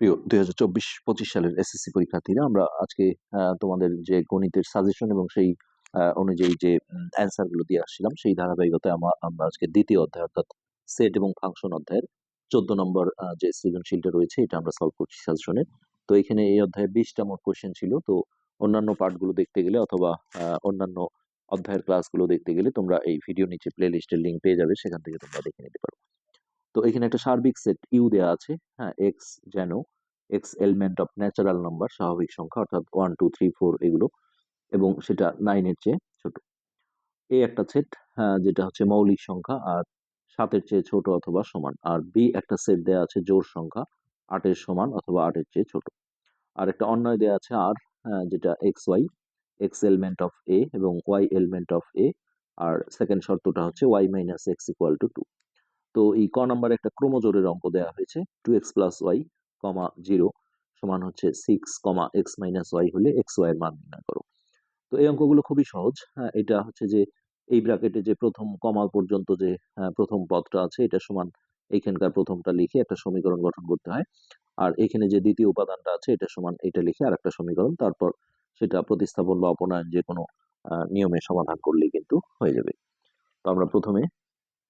প্রিয় দুই হাজার চব্বিশ পঁচিশ সালের এসএসসি পরীক্ষার্থীরা, আমরা আজকে তোমাদের যে গণিতের সাজেশন এবং সেই অনুযায়ী যে অ্যান্সারগুলো দিয়ে আসছিলাম, সেই ধারাবাহিকতায় আমরা আমরা আজকে দ্বিতীয় অধ্যায় অর্থাৎ সেট এবং ফাংশন অধ্যায়ের চোদ্দ নম্বর যে সৃজনশীলটা রয়েছে, এটা আমরা সলভ করছি সাজেশনে তো এখানে এই অধ্যায়ে বিশটা মোট কোশ্চেন ছিল, তো অন্যান্য পার্টগুলো দেখতে গেলে অথবা অন্যান্য অধ্যায়ের ক্লাসগুলো দেখতে গেলে তোমরা এই ভিডিও নিচে প্লে লিস্টের লিঙ্ক পেয়ে যাবে, সেখান থেকে তোমরা দেখে নিতে পারো। তো এখানে একটা সার্বিক সেট ইউ দেওয়া আছে হ্যাঁ এক্স যেন x element of natural number স্বাভাবিক সংখ্যা, অর্থাৎ ওয়ান টু থ্রি ফোর এগুলো, এবং সেটা নাইনের চেয়ে ছোট। এই একটা সেট হ্যাঁ যেটা হচ্ছে মৌলিক সংখ্যা, আর সাতের চেয়ে ছোট অথবা সমান, আর বি একটা সেট দেওয়া আছে জোর সংখ্যা, আটের সমান অথবা আটের চেয়ে ছোট। আর একটা অন্যয় দেওয়া আছে আর যেটা x y x element of A এবং ওয়াই এলিমেন্ট অফ এ আর সেকেন্ড শর্তটা হচ্ছে y minus x equal to two তো এই ক নাম্বারে একটা ক্রমজোড়ের অঙ্ক দেওয়া হয়েছে two x plus y comma zero সমান হচ্ছে six comma x minus y হলে এক্স ওয়াই এর মান নির্ণয় করো। তো এই অঙ্কগুলো খুবই সহজ। হ্যাঁ এটা হচ্ছে যে এই ব্র্যাকেটে যে প্রথম কমা পর্যন্ত যে হ্যাঁ, প্রথম পদটা আছে এটা সমান এইখানকার প্রথমটা লিখে একটা সমীকরণ গঠন করতে হয়। আর এখানে যে দ্বিতীয় উপাদানটা আছে এটা সমান এটা লিখে আর একটা সমীকরণ তারপর সেটা প্রতিস্থাপন বা অপনয়ন যে কোনো নিয়মে সমাধান করলেই কিন্তু হয়ে যাবে। তো আমরা প্রথমে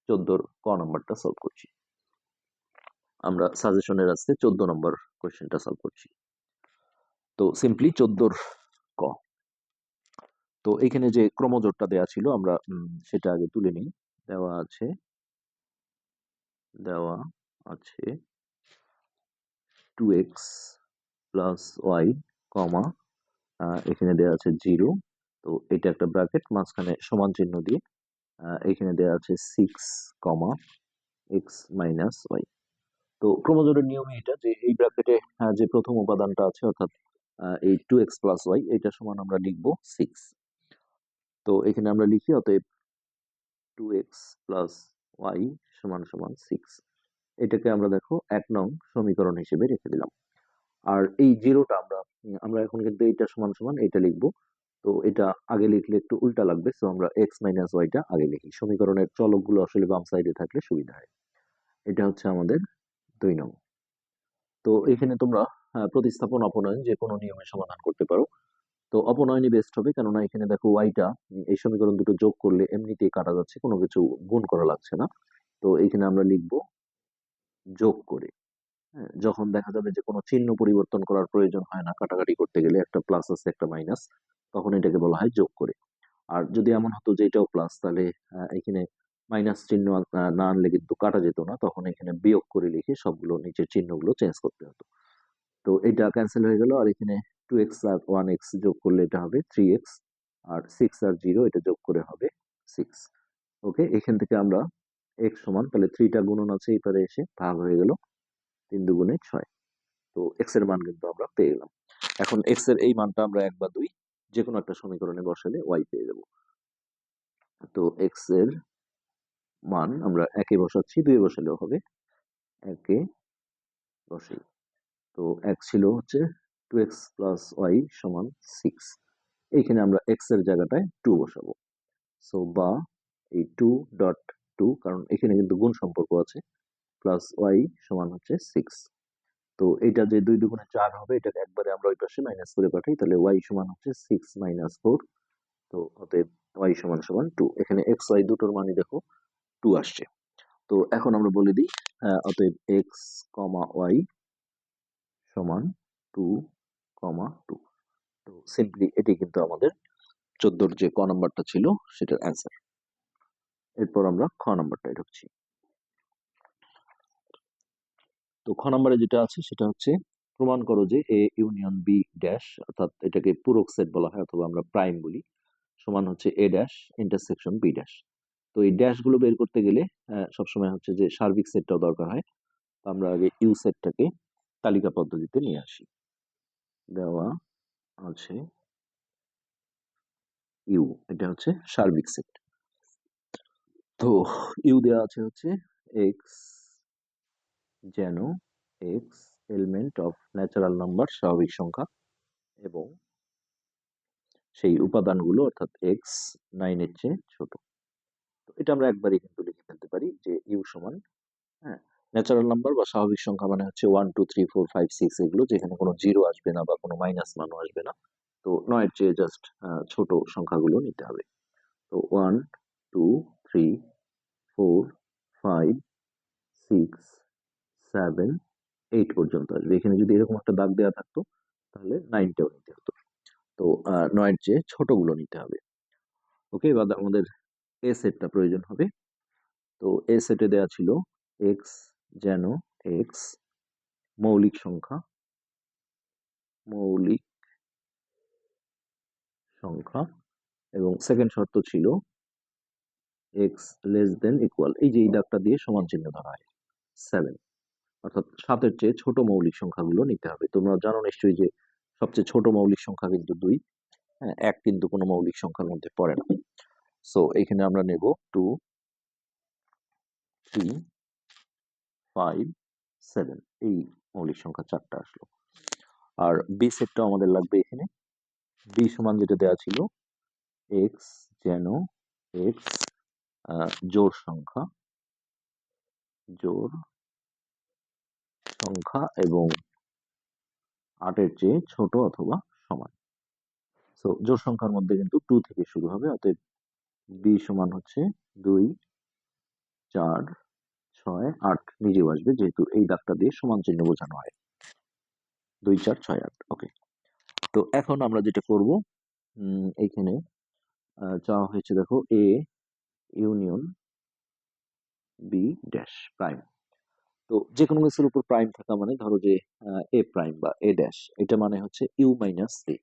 চোদ্দোর ক নম্বরটা সলভ করছি। আমরা সাজেশনের আজকে চোদ্দ নম্বর কোয়েশ্চেনটা সলভ করছি। তো সিম্পলি চোদ্দোর ক। তো এখানে যে ক্রমজোরটা দেওয়া ছিল, আমরা সেটা আগে তুলে নিই। দেওয়া আছে দেওয়া আছে two x plus y comma এখানে দেওয়া আছে জিরো তো এটা একটা ব্র্যাকেট মাঝখানে সমান চিহ্ন দিয়ে এখানে দেওয়া আছে six comma x minus y তো ক্রমজোড়ের নিয়মে এটা যে এই ব্র্যাকেটে যে প্রথম উপাদানটা আছে, অর্থাৎ এই টু এক্স প্লাস ওয়াই এটা সমান আমরা লিখব সিক্স তো এখানে আমরা লিখি, অতএব টু এক্স প্লাস ওয়াই সমান সমান সিক্স এটাকে আমরা দেখো এক নং সমীকরণ হিসেবে রেখে দিলাম। আর এই জিরোটা আমরা আমরা এখন কিন্তু এইটা সমান সমান এটা লিখব। তো এটা আগে লিখলে একটু উল্টা লাগবে। তো আমরা এক্স মাইনাস ওয়াইটা আগে লিখি। সমীকরণের চলকগুলো আসলে বাম সাইডে থাকলে সুবিধা হয়। এটা হচ্ছে আমাদের দুই নং। তো এখানে তোমরা প্রতিস্থাপন অপনয়ন যে কোনো নিয়মে সমাধান করতে পারো। তো অপনয়নই বেস্ট হবে কেননা এখানে দেখো ওয়াইটা এই সমীকরণ দুটো যোগ করলে এমনিতেই কাটা যাচ্ছে কোনো কিছু গুণ করা লাগছে না। তো এখানে আমরা লিখব যোগ করে। হ্যাঁ, যখন দেখা যাবে যে কোনো চিহ্ন পরিবর্তন করার প্রয়োজন হয় না কাটাকাটি করতে গেলে একটা প্লাস আছে একটা মাইনাস তখন এটাকে বলা হয় যোগ করে। আর যদি এমন হতো যে এটাও প্লাস তাহলে এখানে মাইনাস চিহ্ন না আনলে কিন্তু কাটা যেত না। তখন এখানে বিয়োগ করে লিখে সবগুলো নিচের চিহ্নগুলো চেঞ্জ করতে হতো। তো এটা ক্যান্সেল হয়ে গেল। আর এখানে টু এক্স আর ওয়ান এক্স যোগ করলে এটা হবে থ্রি এক্স আর সিক্স আর জিরো এটা যোগ করে হবে সিক্স ওকে এখান থেকে আমরা এক্স সমান, তাহলে থ্রিটা গুণন আছে এই পারে এসে, ভাগ হয়ে গেল তিন দুগুণে ছয়। তো এক্সের মান কিন্তু আমরা পেয়ে গেলাম। এখন এক্সের এই মানটা আমরা এক বা দুই যে কোনো একটা সমীকরণে বসালে ওয়াই পেয়ে যাব। তো এক্সের মান আমরা একে বসাচ্ছি দুই বসালেও হবে। একে বসে তো এক ছিল হচ্ছে টু এক্স প্লাস ওয়াই সমান সিক্স এইখানে আমরা এক্সের জায়গাটায় টু বসাবো। সো বা এই টু ডট টু কারণ এখানে কিন্তু গুণ সম্পর্ক আছে প্লাস ওয়াই সমান হচ্ছে সিক্স তো এটা যে দুই দুগুণে চার হবে এটাকে একবারে আমরা ওই পাশে মাইনাস করে পাঠাই, তাহলে ওয়াই সমান হচ্ছে সিক্স মাইনাস ফোর তো অতএব ওয়াই সমান সমান টু এখানে এক্স ওয়াই দুটোর মানই দেখো টু আসছে। তো এখন আমরা বলে দিই অতএব এক্স কমা ওয়াই সমান টু কমা টু তো সিম্পলি এটি কিন্তু আমাদের চোদ্দোর যে ক নাম্বারটা ছিল, সেটার অ্যান্সার এরপর আমরা খ নাম্বারটায় ঢুকছি। তো খ নাম্বারে যেটা আছে সেটা হচ্ছে, প্রমাণ করো যে এ ইউনিয়ন বি ড্যাশ অর্থাৎ এটাকে পূরক সেট বলা হয় অথবা আমরা প্রাইম বলি, সমান হচ্ছে A dash intersection B dash তো এই ড্যাশগুলো বের করতে গেলে সবসময় হচ্ছে যে সার্বিক সেটটাও দরকার হয়। তো আমরা আগে ইউ সেটটাকে তালিকা পদ্ধতিতে নিয়ে আসি। দেওয়া আছে ইউ এটা হচ্ছে সার্বিক সেট তো ইউ দেওয়া আছে হচ্ছে এক্স যেন x element of natural number স্বাভাবিক সংখ্যা এবং সেই উপাদানগুলো অর্থাৎ এক্স নাইনের চেয়ে ছোট। তো এটা আমরা একবারই কিন্তু লিখে ফেলতে পারি যে ইউ সমান হ্যাঁ ন্যাচারাল নাম্বার বা স্বাভাবিক সংখ্যা মানে হচ্ছে one two three four five six এগুলো যেখানে কোনো জিরো আসবে না বা কোনো মাইনাস মানও আসবে না। তো নয়ের চেয়ে জাস্ট ছোট সংখ্যাগুলো নিতে হবে। তো one two three four five six seven eight পর্যন্ত আসবে। এখানে যদি এরকম একটা দাগ দেওয়া থাকতো, তাহলে নাইনটাও নিতে হতো। তো নয়ের চেয়ে ছোটগুলো নিতে হবে। ওকে, এবার আমাদের এ সেটটা প্রয়োজন হবে। তো এ সেটে দেওয়া ছিল এক্স যেন এক্স মৌলিক সংখ্যা মৌলিক সংখ্যা, এবং সেকেন্ড শর্ত ছিল এক্স লেস দেন ইকুয়াল এই যে এই দাগটা দিয়ে সমান চিহ্ন ধরা হয় সেভেন অর্থাৎ সাতের চেয়ে ছোট মৌলিক সংখ্যাগুলো নিতে হবে। তোমরা জানো নিশ্চয়ই যে সবচেয়ে ছোট মৌলিক সংখ্যা কিন্তু দুই। হ্যাঁ এক কিন্তু কোনো মৌলিক সংখ্যার মধ্যে পড়ে না। সো এখানে আমরা নেব টু, থ্রি, ফাইভ, সেভেন। এই মৌলিক সংখ্যা চারটা আসলো। আর বি সেটটাও আমাদের লাগবে এখানে। বি সমান যেটা দেওয়া ছিল এক্স যেন এক্স জোর সংখ্যা, জোড় সংখ্যা এবং আটের চেয়ে ছোট অথবা সমান। সো জোড় সংখ্যার মধ্যে কিন্তু টু থেকে শুরু হবে, অতএব বি সমান হচ্ছে দুই, চার, ছয়, আট। নিজেও আসবে যেহেতু এই দাগটা দিয়ে সমান চিহ্ন বোঝানো হয়। দুই, চার, ছয়, আট ওকে তো এখন আমরা যেটা করব এইখানে চাওয়া হয়েছে দেখো A union B dash prime তো যে কোনো কিছুর উপর প্রাইম থাকা মানে ধরো যে এ প্রাইম বা এ ড্যাশ এটা মানে হচ্ছে ইউ মাইনাস এ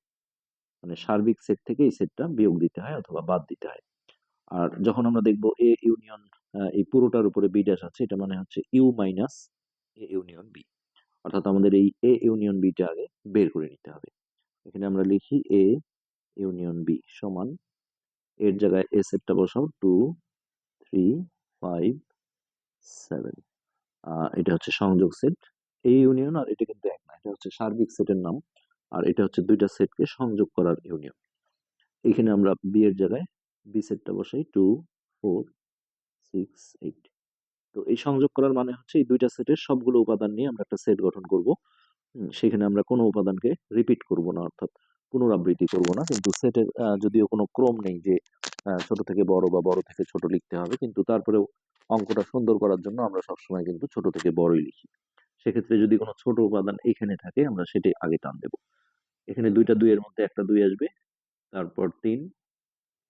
মানে সার্বিক সেট থেকে এই সেটটা বিয়োগ দিতে হয় অথবা বাদ দিতে হয়। আর যখন আমরা দেখব এ ইউনিয়ন এই পুরোটার উপরে বি ড্যাশ আছে, এটা মানে হচ্ছে U minus A union B অর্থাৎ আমাদের এই এ ইউনিয়ন বিটা আগে বের করে নিতে হবে। এখানে আমরা লিখি এ ইউনিয়ন বি সমান, এর জায়গায় এ সেটটা বসাও টু থ্রি ফাইভ সেভেন এটা হচ্ছে সংযোগ সেট এই ইউনিয়ন আর এটা কিন্তু এক না, এটা হচ্ছে সার্বিক সেটের নাম, আর এটা হচ্ছে দুইটা সেটকে সংযোগ করার ইউনিয়ন এখানে আমরা বি এর জায়গায় বি সেটটা বসাই টু ফোর সিক্স এইট তো এই সংযোগ করার মানে হচ্ছে এই দুইটা সেটের সবগুলো উপাদান নিয়ে আমরা একটা সেট গঠন করব। সেখানে আমরা কোনো উপাদানকে রিপিট করব না, অর্থাৎ পুনরাবৃত্তি করব না, কিন্তু সেটের যদিও কোনো ক্রম নেই যে ছোট থেকে বড় বা বড় থেকে ছোট লিখতে হবে, কিন্তু তারপরেও অঙ্কটা সুন্দর করার জন্য আমরা সবসময় কিন্তু ছোট থেকে বড়ই লিখি। সেক্ষেত্রে যদি কোনো ছোট উপাদান এখানে থাকে, আমরা সেটাই আগে টান দেব। এখানে দুইটা দুইয়ের মধ্যে একটা দুই আসবে, তারপর তিন,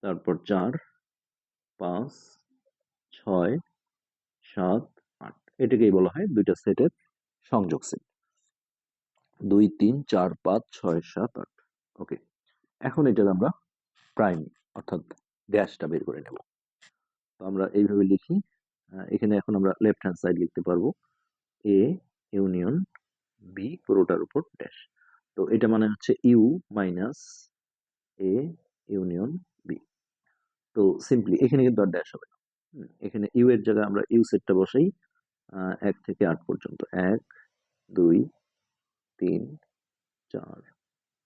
তারপর চার, পাঁচ, ছয়, সাত, আট। এটাকেই বলা হয় দুইটা সেটের সংযোগ সেট দুই, তিন, চার, পাঁচ, ছয়, সাত, আট। ওকে এখন এটার আমরা প্রাইম অর্থাৎ ড্যাশটা বের করে নেব। তো আমরা এইভাবে লিখি এখানে এখন আমরা লেফট হ্যান্ড সাইড লিখতে পারব। এ ইউনিয়ন বি পুরোটার উপর ড্যাশ তো এটা মানে হচ্ছে U minus A union B তো সিম্পলি এখানে কিন্তু আর ড্যাশ হবে না। এখানে ইউ এর জায়গায় আমরা ইউ সেটটা বসাই এক থেকে আট পর্যন্ত। এক, দুই, তিন, চার,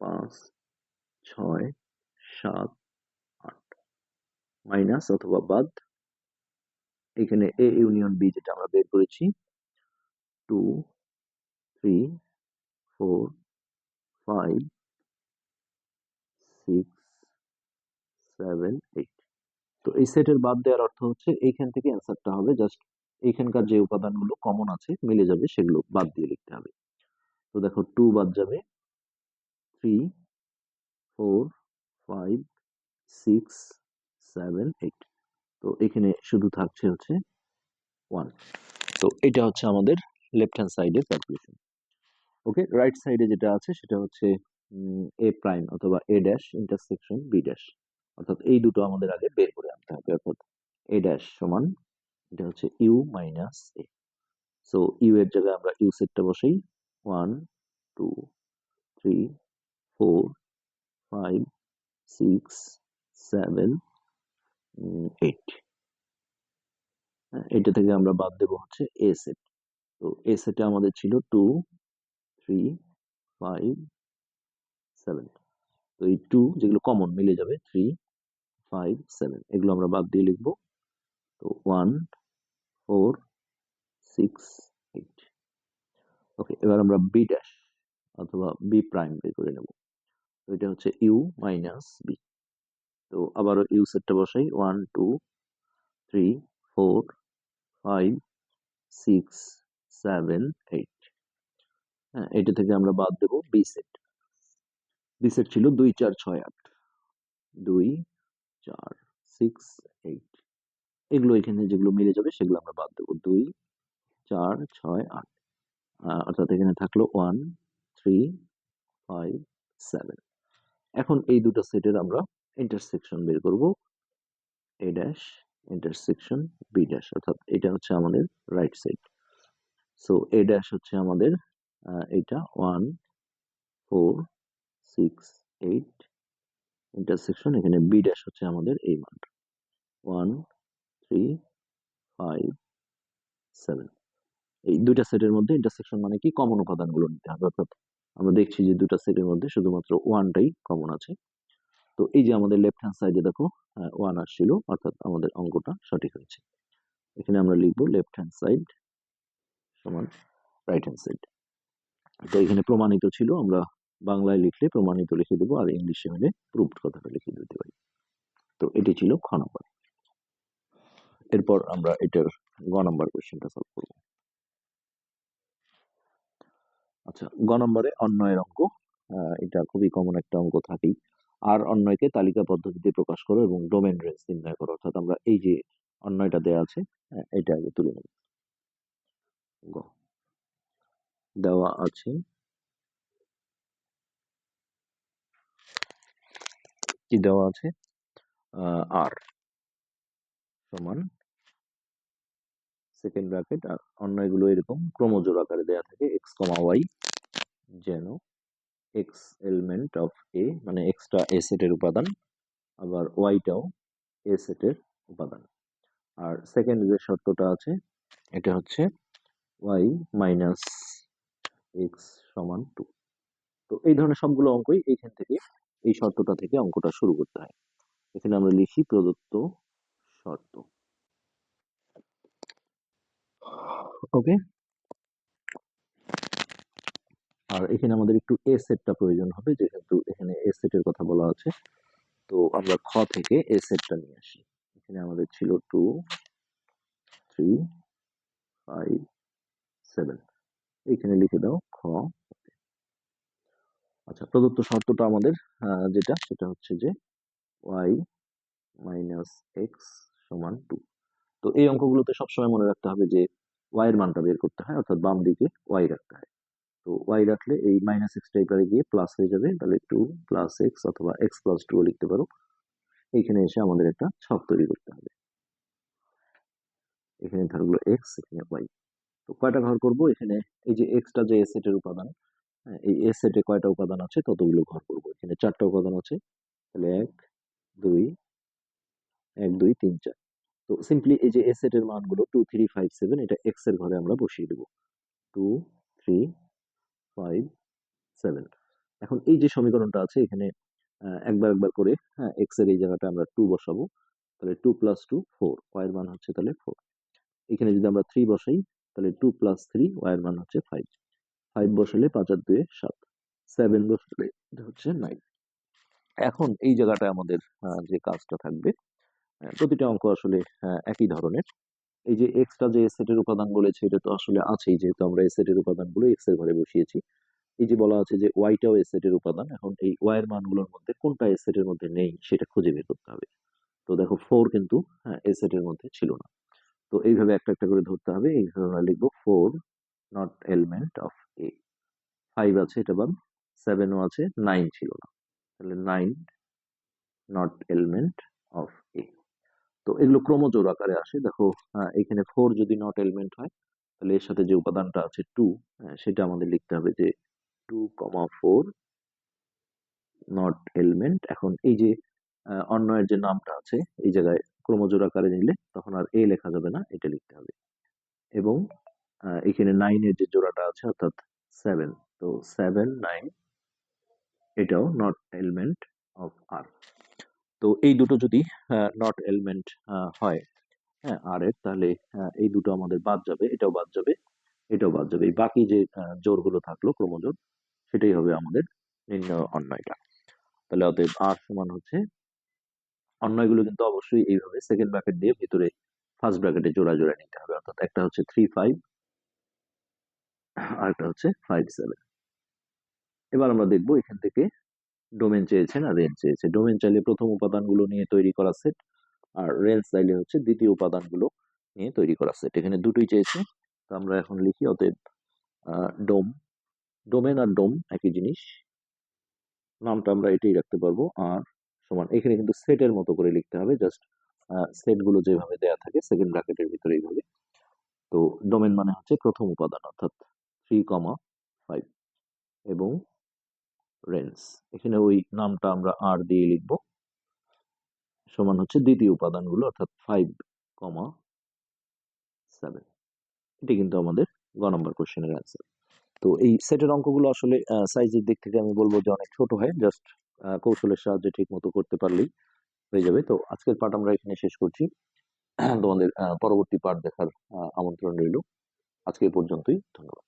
পাঁচ, ছয়, সাত, আট। মাইনাস অথবা বাদ এখানে এ ইউনিয়ন বি যেটা আমরা বের করেছি। Two three four five six seven eight তো এই সেটের বাদ দেওয়ার অর্থ হচ্ছে এইখান থেকে অ্যান্সারটা হবে জাস্ট এইখানকার যে উপাদানগুলো কমন আছে, মিলে যাবে সেগুলো বাদ দিয়ে লিখতে হবে। তো দেখো টু বাদ যাবে। Three four five six seven eight এখানে শুধু থাকছে হচ্ছে ওয়ান তো এটা হচ্ছে আমাদের লেফট হ্যান্ড সাইডের ক্যালকুলেশন ওকে রাইট সাইডে যেটা আছে, সেটা হচ্ছে এ প্রাইম অথবা A dash intersection B dash অর্থাৎ এই দুটো আমাদের আগে বের করে আনতে হবে। অর্থাৎ এ ড্যাশ সমান, এটা হচ্ছে U minus A so U এর জায়গায় আমরা ইউ সেটটা বসাই। One two three four five six seven eight এটা থেকে আমরা বাদ দেবো হচ্ছে এ সেট তো এ সেটে আমাদের ছিল টু থ্রি ফাইভ সেভেন তো এই টু যেগুলো কমন মিলে যাবে থ্রি ফাইভ সেভেন এগুলো আমরা বাদ দিয়ে লিখব। তো one four six eight okay এবার আমরা বি ড্যাশ অথবা বি প্রাইম বের করে নেব। তো এটা হচ্ছে ইউ মাইনাস বি তো আবারও ইউ সেটটা বসাই। One two three four five six seven eight হ্যাঁ এটা থেকে আমরা বাদ দেব বি সেট বি সেট ছিল দুই, চার, ছয়, আট। দুই, চার সিক্স এইট এগুলো এখানে যেগুলো মিলে যাবে সেগুলো আমরা বাদ দেবো। দুই, চার, ছয়, আট। অর্থাৎ এখানে থাকল ওয়ান থ্রি ফাইভ সেভেন এখন এই দুটো সেটের আমরা ইন্টারসেকশন বের করব। A dash intersection B dash অর্থাৎ এটা হচ্ছে আমাদের right side so A dash হচ্ছে আমাদের এটা one four six eight intersection এখানে বি ড্যাশ হচ্ছে আমাদের এই মান ওয়ান থ্রি ফাইভ সেভেন এই দুইটা সেটের মধ্যে ইন্টারসেকশন মানে কি? কমন উপাদানগুলো নিতে হবে। অর্থাৎ আমরা দেখছি যে দুটো সেটের মধ্যে শুধুমাত্র ওয়ানটাই কমন আছে। তো এই যে আমাদের লেফট হ্যান্ড সাইডে দেখো ওয়ান আসছিল, অর্থাৎ আমাদের অঙ্কটা সঠিক হয়েছে। এখানে আমরা লিখব লেফট হ্যান্ড সাইড সমান রাইট হ্যান্ড সাইড তো এখানে প্রমাণিত ছিল, আমরা বাংলায় লিখলে প্রমাণিত লিখে দেবো, আর ইংলিশে মিলে প্রুভড কথাটা লিখে দিতে পারি। তো এটি ছিল খ নাম্বার এরপর আমরা এটার গ নম্বর কোয়েশ্চেনটা সলভ করব। আচ্ছা গ নম্বরে অন্যয়ের অঙ্ক এটা খুবই কমন একটা অঙ্ক থাকেই। আর অন্যয়কে তালিকা পদ্ধতিতে প্রকাশ করো এবং ডোমেন রেঞ্জ নির্ণয় করো। অর্থাৎ আমরা এই যে অন্যয়টা দেয়া আছে আহ, এটা আগে তুলে নেব। দেওয়া আছে। কি দেওয়া আছে? আর সমান সেকেন্ড ব্র্যাকেট আর অন্যয়গুলো এরকম ক্রমজোর আকারে দেওয়া থাকে এক্স কমা ওয়াই যেন এক্স এলিমেন্ট অফ এ মানে এক্সটা এ সেটের উপাদান, আবার ওয়াইটাও এ সেটের উপাদান। আর সেকেন্ড যে শর্তটা আছে, এটা হচ্ছে ওয়াই মাইনাস এক্স সমান টু তো এই ধরনের সবগুলো অঙ্কই এইখান থেকে, এই শর্তটা থেকে অঙ্কটা শুরু করতে হয়। এখানে আমরা লিখি প্রদত্ত শর্ত। ওকে? আর এখানে আমাদের একটু এ সেটটা প্রয়োজন হবে, যেহেতু এখানে এ সেটের কথা বলা আছে। তো আমরা খ থেকে এ সেটটা নিয়ে আসি। এখানে আমাদের ছিল টু থ্রি ফাইভ সেভেন এখানে লিখে দাও খ। আচ্ছা প্রদত্ত শর্তটা আমাদের যেটা, সেটা হচ্ছে যে ওয়াই মাইনাস এক্স সমান টু তো এই অঙ্কগুলোতে সবসময় মনে রাখতে হবে যে ওয়াই এর মানটা বের করতে হয়, অর্থাৎ বাম দিকে ওয়াই রাখতে হয়। তো ওয়াই রাখলে এই মাইনাস এক্সটা এবারে গিয়ে প্লাস হয়ে যাবে। তাহলে টু প্লাস এক্স অথবা এক্স প্লাস টু লিখতে পারো। এইখানে এসে আমাদের একটা ছক তৈরি করতে হবে। এখানে থাকল এক্স এখানে ওয়াই তো কয়টা ঘর করব? এখানে এই যে এক্সটা যে এ সেটের উপাদান হ্যাঁ, এই এ সেটে কয়টা উপাদান আছে? ততগুলো ঘর করব। এখানে চারটা উপাদান আছে। তাহলে এক দুই এক দুই তিন চার। তো সিম্পলি এই যে এ সেটের মানগুলো টু থ্রি ফাইভ সেভেন এটা এক্সের ঘরে আমরা বসিয়ে দেবো। টু থ্রি ফাইভ সেভেন এখন এই যে সমীকরণটা আছে, এখানে একবার একবার করে হ্যাঁ এক্সের এই জায়গাটা আমরা টু বসাবো, তাহলে two plus two four y এর মান হচ্ছে তাহলে ফোর এখানে যদি আমরা থ্রি বসাই, তাহলে টু প্লাস থ্রি ওয়াই এর মান হচ্ছে ফাইভ ফাইভ বসালে পাঁচ আর দুয়ে সাত। সেভেন বসালে এটা হচ্ছে নাইন এখন এই জায়গাটায় আমাদের যে কাজটা থাকবে প্রতিটা অঙ্ক আসলে একই ধরনের। এই যে এক্সট্রা যে সেটের উপাদান বলেছে এটা তো আসলে আছেই যেহেতু আমরা সেটের উপাদানগুলো এক্সের ঘরে বসিয়েছি। এই যে বলা আছে যে ওয়াইটাও সেটের উপাদান, এখন এই ওয়াই এর মানগুলোর মধ্যে কোনটা সেটের মধ্যে নেই সেটা খুঁজে বের করতে হবে। তো দেখো ফোর কিন্তু হ্যাঁ সেটের মধ্যে ছিল না। তো এইভাবে একটা একটা করে ধরতে হবে, এইভাবে আমরা লিখব four not element of A five আছে, এটা বাদ। সেভেনও আছে নাইন ছিল না। তাহলে নাইন নট এলিমেন্ট অফ তো এগুলো ক্রমজোর আকারে আসে। দেখো এখানে ফোর যদি নট এলিমেন্ট হয়, তাহলে এর সাথে যে উপাদানটা আছে টু সেটা আমাদের লিখতে হবে যে two comma four not element এখন এই যে অন্যয়ের যে নামটা আছে, এই জায়গায় ক্রমজোর আকারে নিলে তখন আর এ লেখা যাবে না, এটা লিখতে হবে। এবং এখানে নাইনের যে জোড়াটা আছে, অর্থাৎ সেভেন তো সেভেন নাইন এটাও নট এলিমেন্ট অফ আর তো এই দুটো যদি নট এলিমেন্ট হয় হ্যাঁ আর এর তাহলে এই দুটো আমাদের বাদ যাবে এটাও বাদ যাবে এটাও বাদ যাবে। এই বাকি যে আহ, জোড়গুলো থাকল ক্রমজোড় সেটাই হবে আমাদের নির্ণয় অন্যয়টা। তাহলে অতএব আর সমান হচ্ছে অন্যয়গুলো কিন্তু অবশ্যই এইভাবে সেকেন্ড ব্র্যাকেট দিয়ে ভিতরে ফার্স্ট ব্র্যাকেটে জোড়া জোড়া নিতে হবে। অর্থাৎ একটা হচ্ছে থ্রি ফাইভ আর একটা হচ্ছে ফাইভ সেভেন এবার আমরা দেখব এখান থেকে ডোমেন চেয়েছে না রেঞ্জ চেয়েছে। ডোমেন চাইলে প্রথম উপাদানগুলো নিয়ে তৈরি করা সেট আর রেঞ্জ চাইলে হচ্ছে দ্বিতীয় উপাদানগুলো নিয়ে তৈরি করা সেট। এখানে দুটোই চেয়েছে। তো আমরা এখন লিখি অতএব ডোম। ডোমেন আর ডোম একই জিনিস। নামটা আমরা এটাই রাখতে পারব। আর সমান, এখানে কিন্তু সেটের মতো করে লিখতে হবে। জাস্ট সেটগুলো যেভাবে দেয়া থাকে সেকেন্ড ব্র্যাকেটের ভিতরে এইভাবে। তো ডোমেন মানে হচ্ছে প্রথম উপাদান অর্থাৎ থ্রি কমা ফাইভ। এবং রেঞ্জ এখানে ওই নামটা আমরা আর দিয়ে লিখব। সমান হচ্ছে দ্বিতীয় উপাদানগুলো, অর্থাৎ ফাইভ কমা সেভেন এটি কিন্তু আমাদের গ নম্বর কোশ্চেনের অ্যান্সার তো এই সেটের অঙ্কগুলো আসলে সাইজের দিক থেকে আমি বলব যে অনেক ছোট হয় জাস্ট কৌশলের সাহায্যে ঠিক মতো করতে পারলেই হয়ে যাবে। তো আজকের পাঠ আমরা এখানে শেষ করছি। তোমাদের পরবর্তী পাঠ দেখার আমন্ত্রণ রইল। আজকে পর্যন্তই, ধন্যবাদ।